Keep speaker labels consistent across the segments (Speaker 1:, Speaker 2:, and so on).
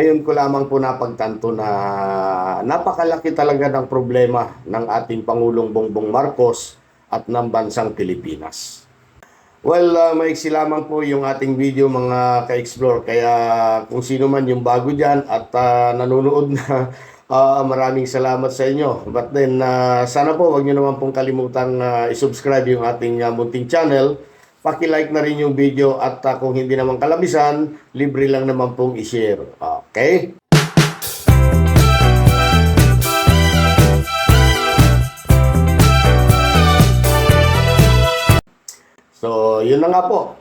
Speaker 1: Ngayon ko lamang po napagtanto na napakalaki talaga ng problema ng ating Pangulong Bongbong Marcos at ng bansang Pilipinas. Well, uh, maiksi lamang po yung ating video mga ka-explore. Kaya kung sino man yung bago dyan at uh, nanonood na, uh, maraming salamat sa inyo. But then, uh, sana po wag nyo naman pong kalimutang uh, isubscribe yung ating uh, munting channel. Paki-like na rin yung video at uh, kung hindi naman kalabisan, libre lang naman pong i-share. Okay? So, yun na nga po.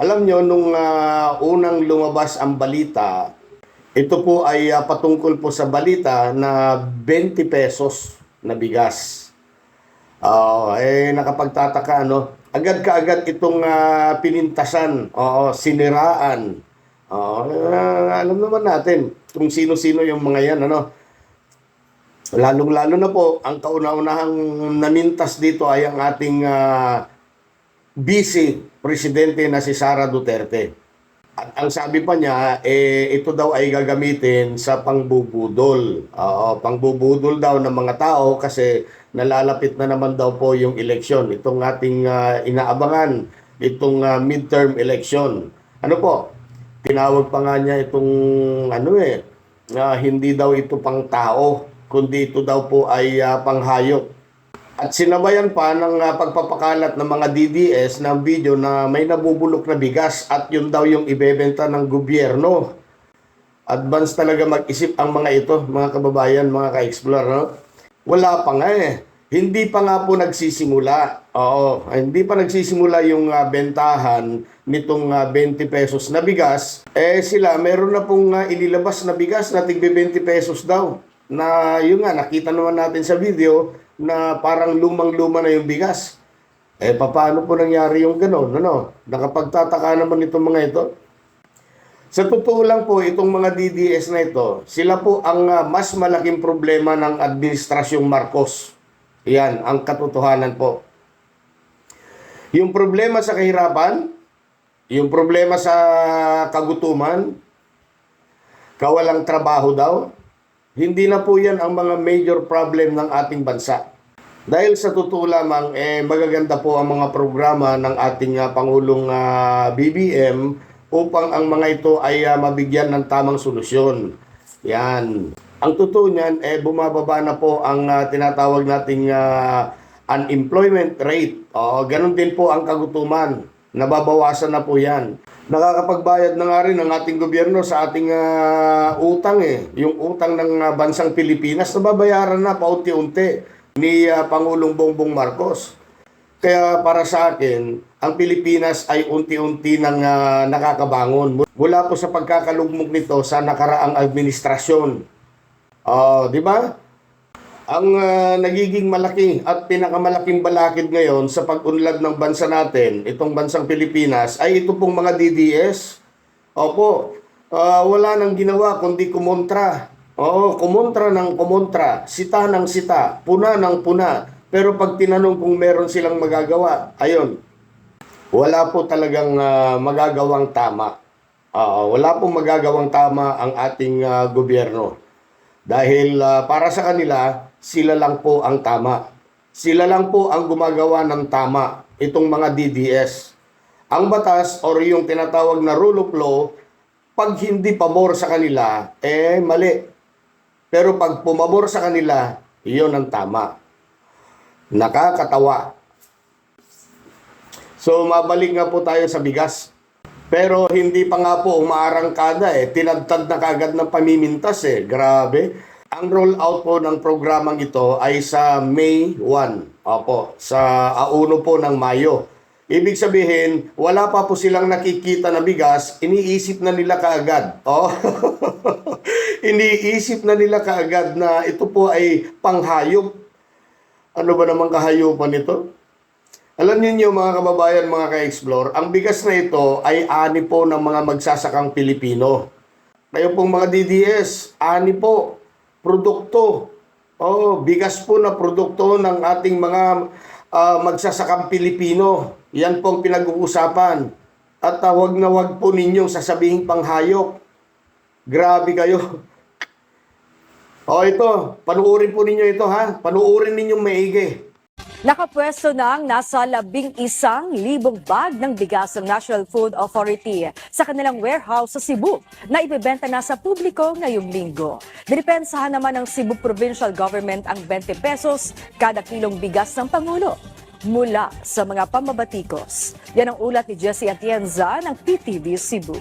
Speaker 1: Alam nyo, nung ah, unang lumabas ang balita, ito po ay ah, patungkol po sa balita na 20 pesos na bigas. Oo, eh nakapagtataka no. Agad kaagad itong ah, pinintasan, oo, siniraan. Oo, ah, alam naman natin kung sino-sino yung mga yan ano. Lalong-lalo na po, ang kauna-unahang namintas dito ay ang ating ah, vice presidente na si Sara Duterte. At ang sabi pa niya, eh, ito daw ay gagamitin sa pangbubudol. Oo, pangbubudol daw ng mga tao kasi nalalapit na naman daw po yung eleksyon. Itong ating ah, inaabangan, itong ah, midterm election. Ano po? Tinawag pa nga niya itong ano eh, na hindi daw ito pang tao, kundi ito daw po ay ah, panghayop. At sinabayan pa ng ah, pagpapakalat ng mga DDS ng video na may nabubulok na bigas at yun daw yung ibebenta ng gobyerno. Advance talaga mag-isip ang mga ito, mga kababayan, mga ka-explore. No? Wala pa nga eh. Hindi pa nga po nagsisimula. Oo, hindi pa nagsisimula yung ah, bentahan nitong ah, 20 pesos na bigas. Eh sila, meron na pong ah, inilabas na bigas na tigbe 20 pesos daw. Na yun nga, nakita naman natin sa video na parang lumang-luma na yung bigas. Eh, paano po nangyari yung gano'n? Ano? Nakapagtataka naman itong mga ito. Sa totoo lang po, itong mga DDS na ito, sila po ang ah, mas malaking problema ng Administrasyong Marcos. Yan, ang katotohanan po. Yung problema sa kahirapan, yung problema sa kagutuman, kawalang trabaho daw, hindi na po yan ang mga major problem ng ating bansa. Dahil sa totoo lamang, eh, magaganda po ang mga programa ng ating ah, Pangulong ah, BBM upang ang mga ito ay ah, mabigyan ng tamang solusyon. Yan. Ang totoo niyan, eh, bumababa na po ang ah, tinatawag nating ah, unemployment rate. O, ganun din po ang kagutuman. Nababawasan na po yan. Nakakapagbayad na nga rin ang ating gobyerno sa ating ah, utang eh. Yung utang ng ah, bansang Pilipinas, nababayaran na paunti-unti ni ah, Pangulong Bongbong Marcos. Kaya para sa akin, ang Pilipinas ay unti-unti nang ah, nakakabangon. Mula po sa pagkakalugmok nito sa nakaraang administrasyon. Oh, di ba? Ang ah, nagiging malaki at pinakamalaking balakid ngayon sa pag-unlad ng bansa natin, itong bansang Pilipinas, ay ito pong mga DDS. Opo, ah, wala nang ginawa kundi kumontra. Oo, kumontra ng kumontra, sita ng sita, puna ng puna. Pero pag tinanong kung meron silang magagawa, ayun, wala po talagang ah, magagawang tama. Ah, wala pong magagawang tama ang ating ah, gobyerno. Dahil ah, para sa kanila, sila lang po ang tama. Sila lang po ang gumagawa ng tama, itong mga DDS. Ang batas or yung tinatawag na rule of law, pag hindi pabor sa kanila, eh mali. Pero pag pumabor sa kanila, iyon ang tama. Nakakatawa. So mabalik nga po tayo sa bigas. Pero hindi pa nga po umaarangkada eh. Tinagtad na kagad ng pamimintas eh. Grabe. Ang rollout po ng programang ito ay sa May 1. Opo, sa auno po ng Mayo. Ibig sabihin, wala pa po silang nakikita na bigas, iniisip na nila kaagad. Oh. iniisip na nila kaagad na ito po ay panghayop. Ano ba namang kahayupan ito? Alam niyo mga kababayan, mga ka-explore, ang bigas na ito ay ani po ng mga magsasakang Pilipino. Kayo pong mga DDS, ani po, produkto. Oh, bigas po na produkto ng ating mga ah, magsasakang Pilipino. Yan pong pinag-uusapan. At uh, wag na wag po ninyong sasabihin panghayop. Grabe kayo. O ito, panuorin po ninyo ito ha. Panuorin ninyong maigi.
Speaker 2: Nakapwesto na ang nasa labing isang libong bag ng bigas ng National Food Authority sa kanilang warehouse sa Cebu na ibebenta na sa publiko ngayong linggo. Dinipensahan naman ng Cebu Provincial Government ang 20 pesos kada kilong bigas ng Pangulo mula sa mga pambabatikos. Yan ang ulat ni Jesse Atienza ng PTV Cebu.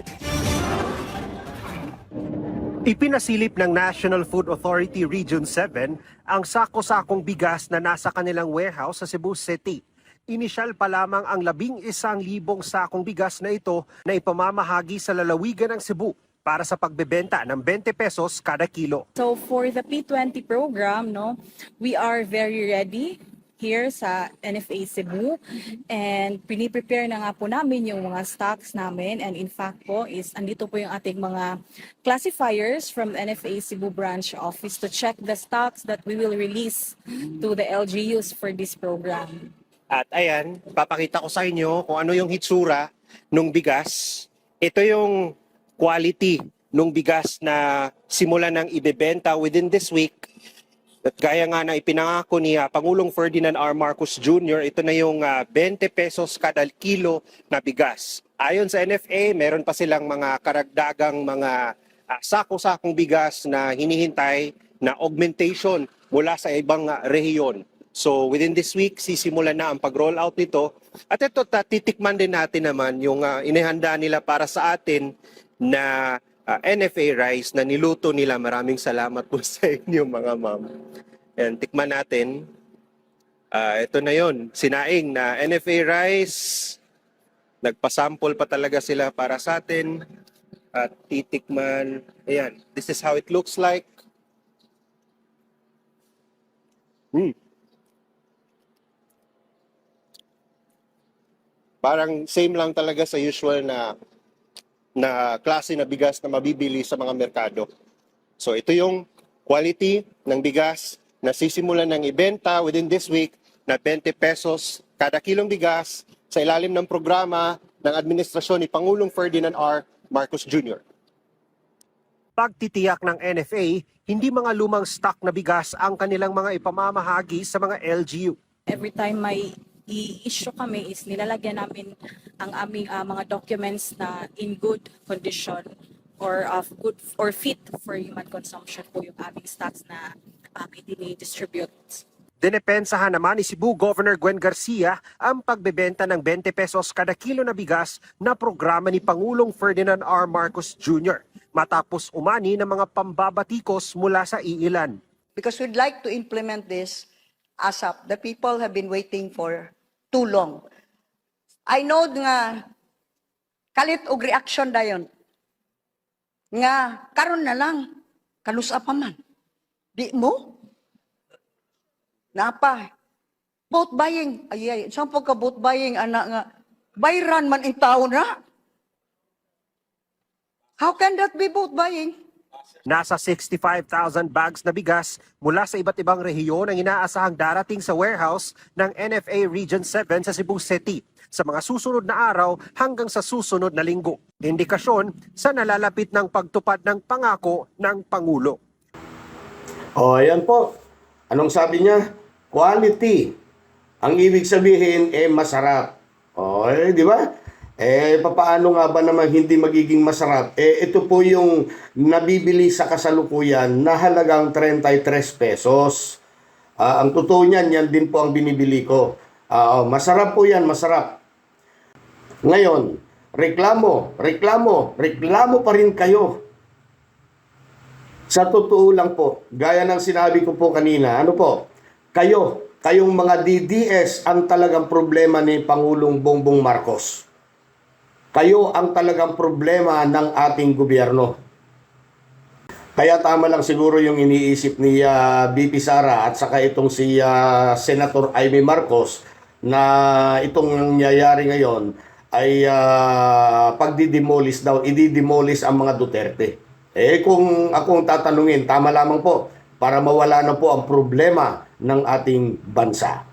Speaker 3: Ipinasilip ng National Food Authority Region 7 ang sako-sakong bigas na nasa kanilang warehouse sa Cebu City. Inisyal pa lamang ang labing isang libong sakong bigas na ito na ipamamahagi sa lalawigan ng Cebu para sa pagbebenta ng 20 pesos kada kilo.
Speaker 4: So for the P20 program, no, we are very ready here sa NFA Cebu and piniprepare na nga po namin yung mga stocks namin and in fact po is andito po yung ating mga classifiers from NFA Cebu branch office to check the stocks that we will release to the LGUs for this program.
Speaker 3: At ayan, papakita ko sa inyo kung ano yung hitsura nung bigas. Ito yung quality nung bigas na simula nang ibebenta within this week. At gaya nga na ipinangako ni ah, Pangulong Ferdinand R. Marcos Jr., ito na yung ah, 20 pesos kada kilo na bigas. Ayon sa NFA, meron pa silang mga karagdagang mga ah, sako-sakong bigas na hinihintay na augmentation mula sa ibang ah, rehiyon. So within this week, sisimulan na ang pag-roll out nito. At ito, titikman din natin naman yung ah, inihanda nila para sa atin na ah, NFA rice na niluto nila. Maraming salamat po sa inyo mga ma'am. And tikman natin. Ah, ito na yon sinaing na NFA rice. Nagpasample pa talaga sila para sa atin. At titikman. Ayan, this is how it looks like. Hmm. Parang same lang talaga sa usual na na klase na bigas na mabibili sa mga merkado. So ito yung quality ng bigas na sisimulan ng ibenta within this week na 20 pesos kada kilong bigas sa ilalim ng programa ng administrasyon ni Pangulong Ferdinand R. Marcos Jr. Pagtitiyak ng NFA, hindi mga lumang stock na bigas ang kanilang mga ipamamahagi sa mga LGU.
Speaker 4: every time may i-issue kami is nilalagyan namin ang aming ah, mga documents na in good condition or of good or fit for human consumption po yung aming stocks na um, distribute
Speaker 3: Dinepensahan naman ni Cebu Governor Gwen Garcia ang pagbebenta ng 20 pesos kada kilo na bigas na programa ni Pangulong Ferdinand R. Marcos Jr. matapos umani ng mga pambabatikos mula sa iilan.
Speaker 5: because we'd like to implement this ASAP. The people have been waiting for too long. I know nga kalit og reaction dayon. Nga karon na lang kalusa pa man. Di mo? Napa? Vote buying. Ay, ay. Saan po ka vote buying, anak nga? Bayran man ang tao na. How can that be vote buying?
Speaker 3: Nasa 65,000 bags na bigas mula sa iba't ibang rehiyon ang inaasahang darating sa warehouse ng NFA Region 7 sa Cebu City sa mga susunod na araw hanggang sa susunod na linggo. Indikasyon sa nalalapit ng pagtupad ng pangako ng Pangulo.
Speaker 1: O, ayan po. Anong sabi niya? Quality. Ang ibig sabihin, eh, masarap. O, eh, di ba? Eh, papaano nga ba naman hindi magiging masarap? Eh, ito po yung nabibili sa kasalukuyan na halagang 33 pesos. Ah, ang totoo niyan, yan din po ang binibili ko. Ah, masarap po yan, masarap. Ngayon, reklamo, reklamo, reklamo pa rin kayo. Sa totoo lang po, gaya ng sinabi ko po kanina, ano po, kayo, kayong mga DDS ang talagang problema ni Pangulong Bongbong Marcos. Kayo ang talagang problema ng ating gobyerno. Kaya tama lang siguro yung iniisip ni ah, BP Sara at saka itong si ah, Senator Amy Marcos na itong nangyayari ngayon ay uh, pagdidemolish daw, ididemolish ang mga Duterte. Eh kung akong tatanungin, tama lamang po para mawala na po ang problema ng ating bansa.